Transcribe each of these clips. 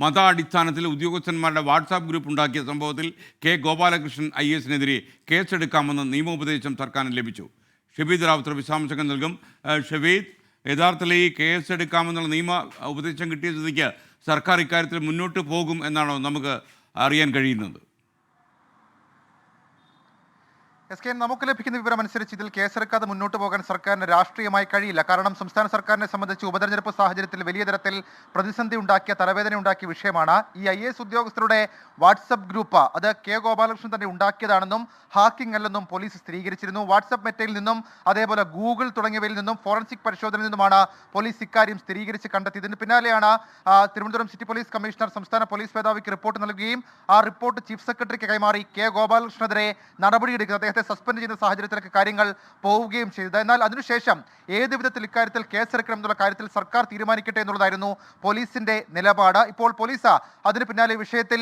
മതാടിസ്ഥാനത്തിൽ ഉദ്യോഗസ്ഥന്മാരുടെ WhatsApp group ഉണ്ടാക്കിയ സംഭവത്തിൽ കെ ഗോപാലകൃഷ്ണൻ ഐ എസിനെതിരെ കേസെടുക്കാമെന്ന് നിയമോപദേശം സർക്കാരിന് ലഭിച്ചു. ഷബീദ് റാവുത്തർ വിശദാംശങ്ങൾ നൽകും. ഷബീദ് യഥാർത്ഥത്തിൽ ഈ കേസെടുക്കാമെന്നുള്ള നിയമ ഉപദേശം കിട്ടിയ സ്ഥിതിക്ക് സർക്കാർ ഇക്കാര്യത്തിൽ മുന്നോട്ട് പോകും എന്നാണോ നമുക്ക് അറിയാൻ കഴിയുന്നത്? എസ് കെ നമുക്ക് ലഭിക്കുന്ന വിവരം അനുസരിച്ച് ഇതിൽ കേസെടുക്കാതെ മുന്നോട്ട് പോകാൻ സർക്കാരിന് രാഷ്ട്രീയമായി കഴിയില്ല. കാരണം സംസ്ഥാന സർക്കാരിനെ സംബന്ധിച്ച് ഉപതെരഞ്ഞെടുപ്പ് സാഹചര്യത്തിൽ വലിയ തരത്തിൽ പ്രതിസന്ധി ഉണ്ടാക്കിയ തലവേദന ഉണ്ടാക്കിയ വിഷയമാണ് ഈ ഐ ഉദ്യോഗസ്ഥരുടെ വാട്സപ്പ് ഗ്രൂപ്പ്. അത് കെ ഗോപാലകൃഷ്ണൻ തന്നെ ഉണ്ടാക്കിയതാണെന്നും ഹാക്കിംഗ് അല്ലെന്നും പോലീസ് സ്ഥിരീകരിച്ചിരുന്നു. വാട്സപ്പ് മെറ്റയിൽ നിന്നും അതേപോലെ ഗൂഗിൾ തുടങ്ങിയവയിൽ നിന്നും ഫോറൻസിക് പരിശോധനയിൽ നിന്നുമാണ് പോലീസ് ഇക്കാര്യം സ്ഥിരീകരിച്ച് കണ്ടെത്തിയതിന് പിന്നാലെയാണ് തിരുവനന്തപുരം സിറ്റി പോലീസ് കമ്മീഷണർ സംസ്ഥാന പോലീസ് മേധാവിക്ക് റിപ്പോർട്ട് നൽകുകയും ആ റിപ്പോർട്ട് ചീഫ് സെക്രട്ടറിക്ക് കൈമാറി കെ ഗോപാലകൃഷ്ണനെതിരെ നടപടിയെടുക്കുന്നത്. അദ്ദേഹത്തെ സസ്പെൻഡ് ചെയ്യുന്ന സാഹചര്യത്തിലേക്ക് കാര്യങ്ങൾ പോവുകയും ചെയ്തത് എന്നാൽ അതിനുശേഷം ഏത് വിധത്തിൽ ഇക്കാര്യത്തിൽ കേസെടുക്കണം എന്നുള്ള കാര്യത്തിൽ സർക്കാർ തീരുമാനിക്കട്ടെ എന്നുള്ളതായിരുന്നു പോലീസിന്റെ നിലപാട്. ഇപ്പോൾ പോലീസ് അതിന് പിന്നാലെ വിഷയത്തിൽ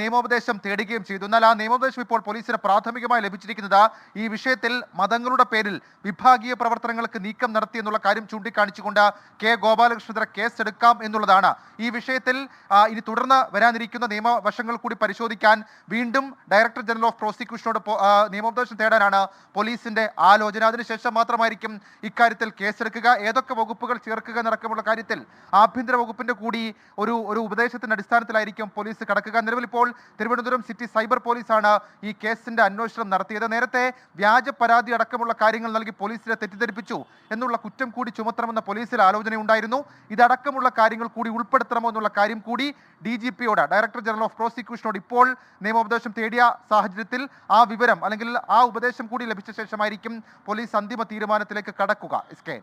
നിയമോപദേശം തേടുകയും ചെയ്തു. എന്നാൽ ആ നിയമോപദേശം ഇപ്പോൾ പോലീസിന് പ്രാഥമികമായി ലഭിച്ചിരിക്കുന്നത് ഈ വിഷയത്തിൽ മതങ്ങളുടെ പേരിൽ വിഭാഗീയ പ്രവർത്തനങ്ങൾക്ക് നീക്കം നടത്തി എന്നുള്ള കാര്യം ചൂണ്ടിക്കാണിച്ചുകൊണ്ട് കെ ഗോപാലകൃഷ്ണനെതിരെ കേസെടുക്കാം എന്നുള്ളതാണ്. ഈ വിഷയത്തിൽ ഇനി തുടർന്ന് വരാനിരിക്കുന്ന നിയമവശങ്ങൾ കൂടി പരിശോധിക്കാൻ വീണ്ടും ഡയറക്ടർ ജനറൽ ഓഫ് പ്രോസിക്യൂഷനോട് പോ- നിയമോപദേശം തേടാനാണ് പോലീസിന്റെ ആലോചന. അതിനുശേഷം മാത്രമായിരിക്കും ഇക്കാര്യത്തിൽ കേസെടുക്കുക. ഏതൊക്കെ വകുപ്പുകൾ ചേർക്കുക എന്നടക്കമുള്ള കാര്യത്തിൽ ആഭ്യന്തര വകുപ്പിന്റെ കൂടി ഒരു ഒരു ഉപദേശത്തിന്റെ അടിസ്ഥാനത്തിലായിരിക്കും പോലീസ് കടക്കുക. നിലവിൽ ഇപ്പോൾ തിരുവനന്തപുരം സിറ്റി സൈബർ പോലീസാണ് ഈ കേസിന്റെ അന്വേഷണം നടത്തിയത്. നേരത്തെ വ്യാജ പരാതി അടക്കമുള്ള കാര്യങ്ങൾ നൽകി പോലീസിനെ തെറ്റിദ്ധരിപ്പിച്ചു എന്നുള്ള കുറ്റം കൂടി ചുമത്തണമെന്ന പോലീസിൽ ആലോചനയുണ്ടായിരുന്നു. ഇതടക്കമുള്ള കാര്യങ്ങൾ കൂടി ഉൾപ്പെടുത്തണമോ എന്നുള്ള കാര്യം കൂടി ഡി ജി പിയോട് ഡയറക്ടർ ജനറൽ ഓഫ് പ്രോസിക്യൂഷനോട് ഇപ്പോൾ നിയമോപദേശം തേടിയ സാഹചര്യത്തിൽ ആ വിവരം അല്ലെങ്കിൽ ആ ഉപദേശം കൂടി ലഭിച്ച ശേഷമായിരിക്കും പോലീസ് അന്തിമ തീരുമാനത്തിലേക്ക് കടക്കുക. S K